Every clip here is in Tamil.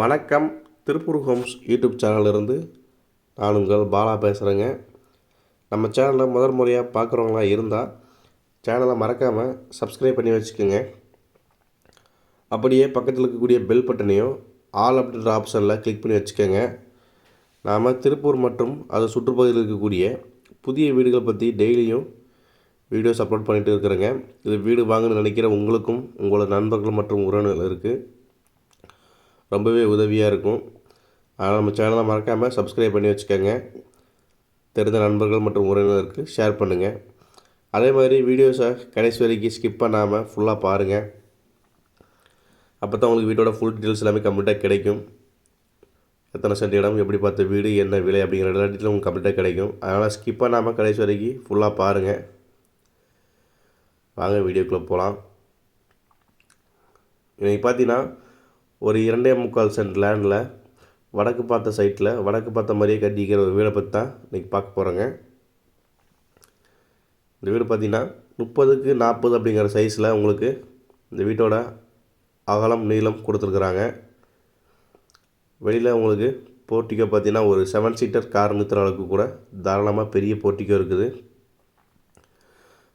வணக்கம். திருப்பூர் ஹோம்ஸ் யூடியூப் சேனலிருந்து நான் உங்கள் பாலா பேசுகிறேங்க நம்ம சேனலை முதல் முறையாக பார்க்குறவங்களா இருந்தால் சேனலை மறக்காமல் சப்ஸ்கிரைப் பண்ணி வச்சுக்கோங்க. அப்படியே பக்கத்தில் இருக்கக்கூடிய பெல் பட்டனையும் ஆல் அப்படின்ற ஆப்ஷனில் கிளிக் பண்ணி வச்சுக்கோங்க. நாம் திருப்பூர் மற்றும் அது சுற்றுப்பகுதியில் இருக்கக்கூடிய புதிய வீடுகளை பற்றி டெய்லியும் வீடியோஸ் அப்லோட் பண்ணிகிட்டு இருக்கிறேங்க. இது வீடு வாங்கணும்னு நினைக்கிற உங்களுக்கும் உங்களோட நண்பர்கள் மற்றும் உறவினர்களுக்கு ரொம்பவே உதவியாக இருக்கும். அதனால் நம்ம சேனலை மறக்காமல் சப்ஸ்கிரைப் பண்ணி வச்சுக்கோங்க. தெரிந்த நண்பர்கள் மற்றும் உறவினருக்கு ஷேர் பண்ணுங்கள் அதே மாதிரி வீடியோஸை கடைசி வரைக்கும் ஸ்கிப் பண்ணாமல் ஃபுல்லாக பாருங்கள் அப்போ தான் உங்களுக்கு வீட்டோட ஃபுல் டீட்டெயில்ஸ் எல்லாமே கம்ப்ளீட்டாக கிடைக்கும். எத்தனை சென்ட் இடம் எப்படி பார்த்த வீடு என்ன விலை அப்படிங்கிற எல்லா டீட்டெயிலும் உங்களுக்கு கம்ப்ளீட்டாக கிடைக்கும். அதனால் ஸ்கிப் பண்ணாமல் கடைசி வரைக்கும் ஃபுல்லாக பாருங்கள் வாங்க வீடியோக்குள்ளே போகலாம் இன்றைக்கி பார்த்தீங்கன்னா ஒரு இரண்டே முக்கால் சென்ட் லேண்டில் வடக்கு பார்த்த சைட்டில் வடக்கு பார்த்த மாதிரியே கட்டிக்கிற ஒரு வீடை பற்றி தான் இன்றைக்கி பார்க்க போகிறோங்க இந்த வீடு பார்த்திங்கன்னா முப்பதுக்கு நாற்பது அப்படிங்கிற சைஸில் உங்களுக்கு இந்த வீட்டோட அகலம் நீளம் கொடுத்துருக்குறாங்க. வெளியில் உங்களுக்கு போர்ட்டிக்கோ பார்த்தீங்கன்னா ஒரு செவன் சீட்டர் கார் நிறுத்துற அளவுக்கு கூட தாராளமாக பெரிய போர்ட்டிக்கோ இருக்குது.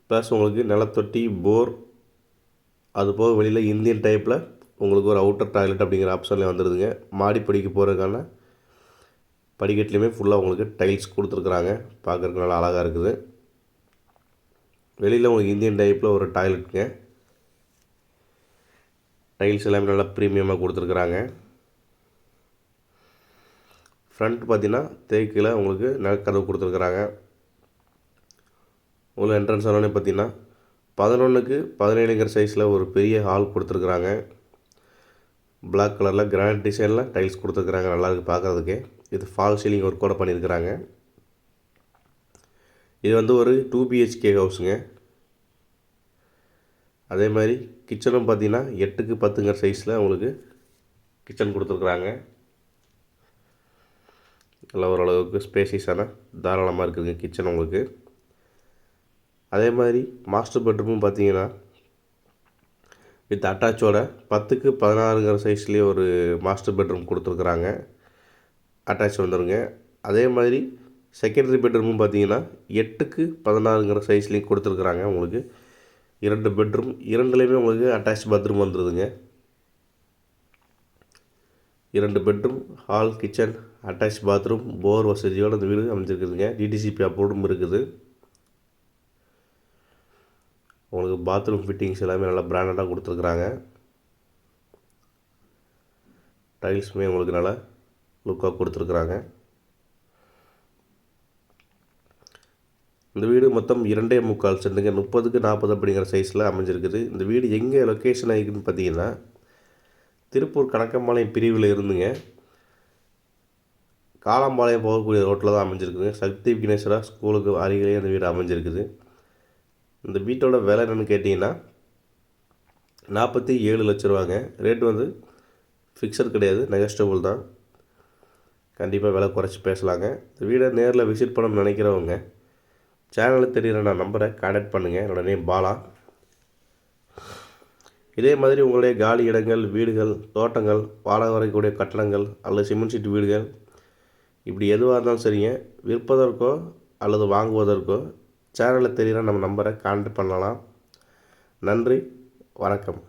ப்ளஸ் உங்களுக்கு நிலத்தொட்டி போர் அது போக வெளியில் இந்தியன் டைப்பில் உங்களுக்கு ஒரு அவுட்டர் டாய்லெட் அப்படிங்கிற ஆப்ஷனில் வந்துடுதுங்க மாடி படிக்க போகிறதுக்கான படிக்கட்டுலேயுமே ஃபுல்லாக உங்களுக்கு டைல்ஸ் கொடுத்துருக்குறாங்க. பார்க்குறதுக்கு நல்லா அழகாக இருக்குது. வெளியில் உங்களுக்கு இந்தியன் டைப்பில் ஒரு டாய்லெட்டுங்க டைல்ஸ் எல்லாமே நல்லா ப்ரீமியமாக கொடுத்துருக்குறாங்க. ஃப்ரண்ட் பார்த்தீங்கன்னா தேக்கில் உங்களுக்கு நிலக்கதவு கொடுத்துருக்குறாங்க. உங்களுக்கு என்ட்ரன்ஸ் ஆனோடனே பார்த்தீங்கன்னா பதினொன்றுக்கு பதினேழுங்கிற சைஸில் ஒரு பெரிய ஹால் கொடுத்துருக்குறாங்க. பிளாக் கலரில் கிரானைட் டிசைனில் டைல்ஸ் கொடுத்துருக்குறாங்க நல்லாயிருக்கு பார்க்குறதுக்கு. இது ஃபால் சீலிங் ஒர்க் கூட பண்ணியிருக்கிறாங்க. இது வந்து ஒரு டூ பிஹெச்கே ஹவுஸுங்க அதே மாதிரி கிச்சனும் பார்த்தீங்கன்னா எட்டுக்கு பத்துங்கிற சைஸில் உங்களுக்கு கிச்சன் கொடுத்துருக்குறாங்க. நல்லா ஓரளவுக்கு ஸ்பேசியஸான தாராளமாக இருக்குதுங்க கிச்சன் உங்களுக்கு. அதே மாதிரி மாஸ்டர் பெட்ரூமும் பார்த்தீங்கன்னா வித் அட்டாச்சோட பத்துக்கு பதினாறுங்கிற சைஸ்லேயே ஒரு மாஸ்டர் பெட்ரூம் கொடுத்துருக்குறாங்க. அட்டாச் வந்துடுங்க அதே மாதிரி செகண்டரி பெட்ரூமும் பார்த்தீங்கன்னா எட்டுக்கு பதினாறுங்கிற சைஸ்லேயும் கொடுத்துருக்குறாங்க உங்களுக்கு. இரண்டு பெட்ரூம் இரண்டுலேயுமே உங்களுக்கு அட்டாச் பாத்ரூம் வந்துடுதுங்க இரண்டு bedroom hall kitchen attach bathroom bore வசதியோடு அந்த வீடு அமைஞ்சிருக்குதுங்க. டிடிசிபி அப்ரூவும் இருக்குது. உங்களுக்கு பாத்ரூம் ஃபிட்டிங்ஸ் எல்லாமே நல்லா பிராண்டடாக கொடுத்துருக்குறாங்க. டைல்ஸுமே உங்களுக்கு நல்லா லுக்காக கொடுத்துருக்குறாங்க. இந்த வீடு மொத்தம் இரண்டே முக்கால் சென்ட்டுங்க முப்பதுக்கு நாற்பது அப்படிங்கிற சைஸில் அமைஞ்சிருக்குது. இந்த வீடு எங்கே லொக்கேஷன் ஆகிருக்குன்னு பார்த்தீங்கன்னா திருப்பூர் கணக்கம்பாளையம் பிரிவில் இருந்துங்க. காலம்பாளையம் போகக்கூடிய ரோட்டில் தான் அமைஞ்சிருக்குது சக்தி விக்னேஸ்வரா ஸ்கூலுக்கு அருகிலேயே அந்த வீடு அமைஞ்சிருக்குது. இந்த வீட்டோட விலை என்னென்னு கேட்டிங்கன்னா நாற்பத்தி ஏழு லட்ச ரூபாங்க. ரேட் வந்து ஃபிக்ஸட் கிடையாது நெகஸ்டபுள் தான். கண்டிப்பாக விலை குறைச்சி பேசலாங்க. இந்த வீடை நேரில் விசிட் பண்ணணும்னு நினைக்கிறவங்க சேனலில் தெரிகிற நான் நம்பரை கான்டாக்ட் பண்ணுங்கள் என்னோட நேம் பாலா. இதே மாதிரி உங்களுடைய காலி இடங்கள் வீடுகள் தோட்டங்கள் வாடகை வரைக்கூடிய கட்டடங்கள் அல்லது சிமெண்ட் சீட் வீடுகள் இப்படி எதுவாக இருந்தாலும் சரிங்க. விற்பதற்கோ அல்லது வாங்குவதற்கோ சேனலில் தெரிகிற நம்ம நம்பரை கான்டாக்ட் பண்ணலாம். நன்றி வணக்கம்.